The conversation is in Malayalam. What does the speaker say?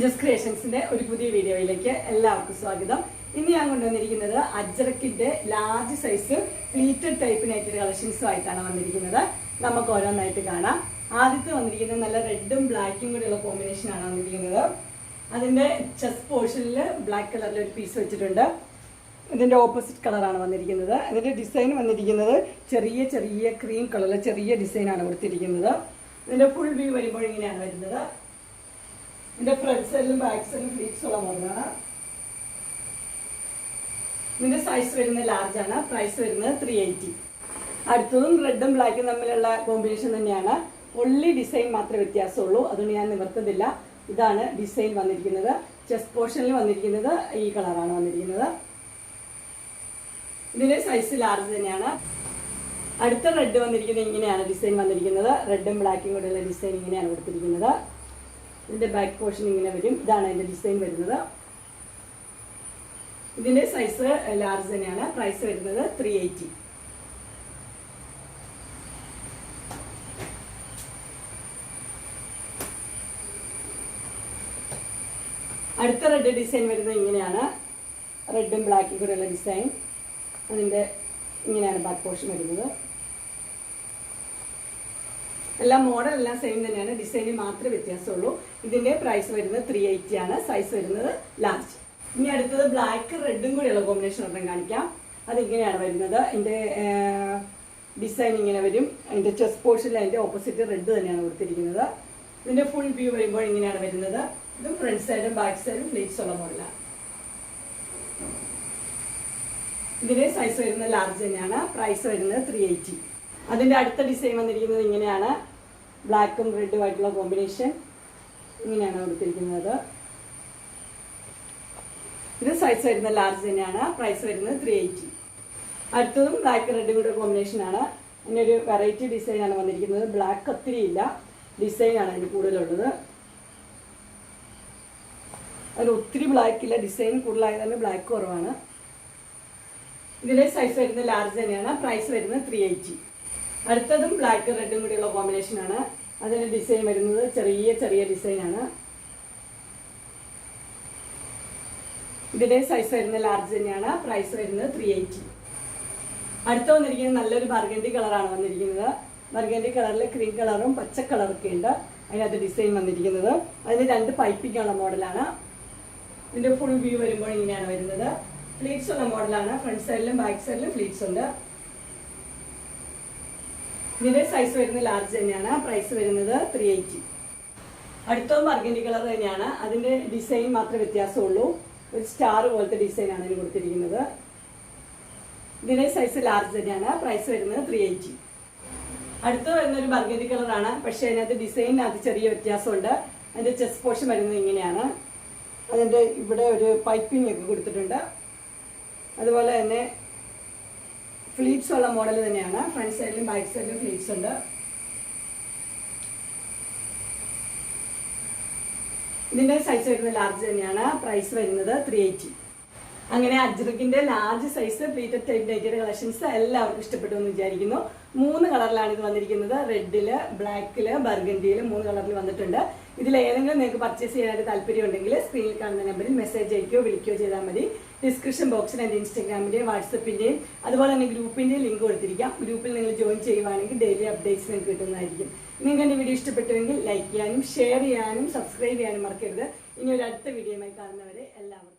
ജസ്റ്റ് ക്രിയേഷൻസിന്റെ ഒരു പുതിയ വീഡിയോയിലേക്ക് എല്ലാവർക്കും സ്വാഗതം. ഇന്ന് ഞാൻ കൊണ്ടുവന്നിരിക്കുന്നത് അജ്രക്കിന്റെ ലാർജ് സൈസ് പ്ലീറ്റഡ് ടൈപ്പ് നൈറ്റഡ് കളക്ഷൻസും ആയിട്ടാണ് വന്നിരിക്കുന്നത്. നമുക്ക് ഓരോന്നായിട്ട് കാണാം. ആദ്യത്തെ വന്നിരിക്കുന്നത് നല്ല റെഡും ബ്ലാക്കും കൂടെയുള്ള കോമ്പിനേഷൻ ആണ് വന്നിരിക്കുന്നത്. അതിന്റെ ചെസ്റ്റ് പോർഷനിൽ ബ്ലാക്ക് കളറിൽ ഒരു പീസ് വെച്ചിട്ടുണ്ട്. ഇതിന്റെ ഓപ്പോസിറ്റ് കളറാണ് വന്നിരിക്കുന്നത്. ഇതിന്റെ ഡിസൈൻ വന്നിരിക്കുന്നത് ചെറിയ ചെറിയ ക്രീം കളറിൽ ചെറിയ ഡിസൈനാണ് കൊടുത്തിരിക്കുന്നത്. ഇതിന്റെ ഫുൾ വ്യൂ വരുമ്പോൾ ഇങ്ങനെയാണ് വരുന്നത്. ഇതിന്റെ ഫ്രണ്ട് സൈഡിലും ബാക്ക് സൈഡിലും ഫ്ലീറ്റ്സ് ഉള്ള മോഡലാണ് ഇതിന്റെ സൈസ് വരുന്നത് ലാർജ് ആണ്. പ്രൈസ് വരുന്നത് ത്രീ എയ്റ്റി അടുത്തതും റെഡും ബ്ലാക്കും തമ്മിലുള്ള കോമ്പിനേഷൻ തന്നെയാണ്. ഒള്ളി ഡിസൈൻ മാത്രമേ വ്യത്യാസമുള്ളൂ. അതുകൊണ്ട് ഞാൻ നിവർത്തുന്നില്ല. ഇതാണ് ഡിസൈൻ വന്നിരിക്കുന്നത്. ചെസ്റ്റ് പോർഷനിൽ വന്നിരിക്കുന്നത് ഈ കളറാണ് വന്നിരിക്കുന്നത്. ഇതിന്റെ സൈസ് ലാർജ് തന്നെയാണ്. അടുത്ത റെഡ് വന്നിരിക്കുന്നത് ഇങ്ങനെയാണ് ഡിസൈൻ വന്നിരിക്കുന്നത്. റെഡും ബ്ലാക്കും കൂടെയുള്ള ഡിസൈൻ ഇങ്ങനെയാണ് കൊടുത്തിരിക്കുന്നത്. ഇതിന്റെ ബാക്ക് പോർഷൻ ഇങ്ങനെ വരും. ഇതാണ് അതിന്റെ ഡിസൈൻ വരുന്നത്. ഇതിന്റെ സൈസ് ലാർജ് തന്നെയാണ്. പ്രൈസ് വരുന്നത് ത്രീ എയ്റ്റി അടുത്ത റെഡ് ഡിസൈൻ വരുന്നത് ഇങ്ങനെയാണ്. റെഡും ബ്ലാക്കും കൂടെയുള്ള ഡിസൈൻ അതിന്റെ ഇങ്ങനെയാണ് ബാക്ക് പോർഷൻ വരുന്നത്. എല്ലാം മോഡൽ എല്ലാം സെയിം തന്നെയാണ്. ഡിസൈനിൽ മാത്രമേ വ്യത്യാസമുള്ളൂ. ഇതിന്റെ പ്രൈസ് വരുന്നത് ത്രീ എയ്റ്റി ആണ്. സൈസ് വരുന്നത് ലാർജ് ഇനി അടുത്തത് ബ്ലാക്ക് റെഡും കൂടിയുള്ള കോമ്പിനേഷൻ ഒരെണ്ണം കാണിക്കാം. അതിങ്ങനെയാണ് വരുന്നത്. ഇതിന്റെ ഡിസൈൻ ഇങ്ങനെ വരും. അതിന്റെ ചെസ് പോർഷനിൽ അതിന്റെ ഓപ്പോസിറ്റ് റെഡ് തന്നെയാണ് കൊടുത്തിരിക്കുന്നത്. ഇതിന്റെ ഫുൾ വ്യൂ വരുമ്പോൾ ഇങ്ങനെയാണ് വരുന്നത്. ഇതും ഫ്രണ്ട് സൈഡും ബാക്ക് സൈഡും പ്ലേറ്റ്സ് ഉള്ള മോഡലാണ് ഇതിന്റെ സൈസ് വരുന്നത് ലാർജ് തന്നെയാണ്. പ്രൈസ് വരുന്നത് ത്രീ എയ്റ്റി അതിന്റെ അടുത്ത ഡിസൈൻ വന്നിരിക്കുന്നത് ഇങ്ങനെയാണ്. ബ്ലാക്കും റെഡും ആയിട്ടുള്ള കോമ്പിനേഷൻ ഇങ്ങനെയാണ് കൊടുത്തിരിക്കുന്നത്. ഇത് സൈസ് വരുന്നത് ലാർജ് തന്നെയാണ്. പ്രൈസ് വരുന്നത് ത്രീ എയ്റ്റി അടുത്തതും ബ്ലാക്ക് റെഡും കൂടെ കോമ്പിനേഷൻ ആണ്. അതിന്റെ ഒരു വെറൈറ്റി ഡിസൈനാണ് വന്നിരിക്കുന്നത്. ബ്ലാക്ക് ഒത്തിരി ഇല്ല. ഡിസൈൻ ആണ് അതിന് കൂടുതലുള്ളത്. അതിൽ ഒത്തിരി ബ്ലാക്ക് ഇല്ല. ഡിസൈൻ കൂടുതലായത് തന്നെ ബ്ലാക്ക് കുറവാണ്. ഇതിന്റെ സൈസ് വരുന്നത് ലാർജ് തന്നെയാണ്. പ്രൈസ് വരുന്നത് ത്രീ എയ്റ്റി അടുത്തതും ബ്ലാക്ക് റെഡും കൂടിയുള്ള കോമ്പിനേഷൻ ആണ്. അതിന് ഡിസൈൻ വരുന്നത് ചെറിയ ചെറിയ ഡിസൈനാണ് ഇതിന്റെ സൈസ് വരുന്നത് ലാർജ് തന്നെയാണ്. പ്രൈസ് വരുന്നത് ത്രീ എയ്റ്റി അടുത്ത വന്നിരിക്കുന്നത് നല്ലൊരു ബർഗൻഡി കളറാണ് വന്നിരിക്കുന്നത്. ബർഗൻഡി കളറിൽ ക്രീം കളറും പച്ച കളറും കളറൊക്കെ ഉണ്ട്. അതിനകത്ത് ഡിസൈൻ വന്നിരിക്കുന്നത്. അതിന് രണ്ട് പൈപ്പിംഗ് ഉള്ള മോഡലാണ് ഇതിന്റെ ഫുൾ വ്യൂ വരുമ്പോൾ ഇങ്ങനെയാണ് വരുന്നത്. ഫ്ലീറ്റ്സ് ഉള്ള മോഡലാണ് ഫ്രണ്ട് സൈഡിലും ബാക്ക് സൈഡിലും ഫ്ലീറ്റ്സ് ഉണ്ട്. ഇതിന്റെ സൈസ് വരുന്നത് ലാർജ് തന്നെയാണ്. പ്രൈസ് വരുന്നത് ത്രീ എയ്റ്റി അടുത്തത് മർഗൻഡി കളർ തന്നെയാണ്. അതിന്റെ ഡിസൈൻ മാത്രമേ വ്യത്യാസമുള്ളൂ. ഒരു സ്റ്റാർ പോലത്തെ ഡിസൈൻ ആണ് ഇതിന് കൊടുത്തിരിക്കുന്നത്. ഇതിന്റെ സൈസ് ലാർജ് തന്നെയാണ്. പ്രൈസ് വരുന്നത് ത്രീ എയ്റ്റി അടുത്ത് വരുന്ന ഒരു ബർഗൻഡി കളറാണ് പക്ഷേ അതിനകത്ത് ഡിസൈനിനകത്ത് ചെറിയ വ്യത്യാസമുണ്ട്. അതിന്റെ ചെസ്റ്റ് പോഷൻ വരുന്നത് ഇങ്ങനെയാണ്. അതിന്റെ ഇവിടെ ഒരു പൈപ്പിംഗ് ഒക്കെ കൊടുത്തിട്ടുണ്ട്. അതുപോലെ തന്നെ ഫ്ലീറ്റ്സ് ഉള്ള മോഡൽ തന്നെയാണ്. ഫ്രണ്ട് സൈഡിലും ബാക്ക് സൈഡിലും ഫ്ലീറ്റ്സ് ഉണ്ട്. ഇതിന്റെ സൈസ് വരുന്നത് ലാർജ് തന്നെയാണ്. പ്രൈസ് വരുന്നത് ത്രീ എയ്റ്റി അങ്ങനെ അജ്രക്കിന്റെ large size pleated type collections എല്ലാവർക്കും ഇഷ്ടപ്പെട്ടു എന്ന് വിചാരിക്കുന്നു. മൂന്ന് കളറിലാണ് ഇത് വന്നിരിക്കുന്നത്. റെഡിൽ ബ്ലാക്കിൽ ബർഗൻഡിയിൽ മൂന്ന് കളറിൽ വന്നിട്ടുണ്ട്. ഇതിൽ ഏതെങ്കിലും നിങ്ങൾക്ക് പർച്ചേസ് ചെയ്യാനായിട്ട് താല്പര്യം ഉണ്ടെങ്കിൽ സ്ക്രീനിൽ കാണുന്ന നമ്പറിൽ മെസ്സേജ് അയക്കുകയോ വിളിക്കുകയോ ചെയ്താൽ മതി. ഡിസ്ക്രിപ്ഷൻ ബോക്സിൽ എന്റെ ഇൻസ്റ്റാഗ്രാമിന്റെയും വാട്സപ്പിന്റെയും അതുപോലെ തന്നെ ഗ്രൂപ്പിന്റെയും ലിങ്ക് കൊടുത്തിരിക്കാം. ഗ്രൂപ്പിൽ നിങ്ങൾ ജോയിൻ ചെയ്യുവാണെങ്കിൽ ഡെയിലി അപ്ഡേറ്റ്സ് നിങ്ങൾക്ക് കിട്ടുന്നതായിരിക്കും. നിങ്ങൾക്ക് എന്റെ വീഡിയോ ഇഷ്ടപ്പെട്ടുവെങ്കിൽ ലൈക്ക് ചെയ്യാനും ഷെയർ ചെയ്യാനും സബ്സ്ക്രൈബ് ചെയ്യാനും മറക്കരുത്. ഇനി ഒരു അടുത്ത വീഡിയോയുമായി കാണുന്നവരെ എല്ലാവർക്കും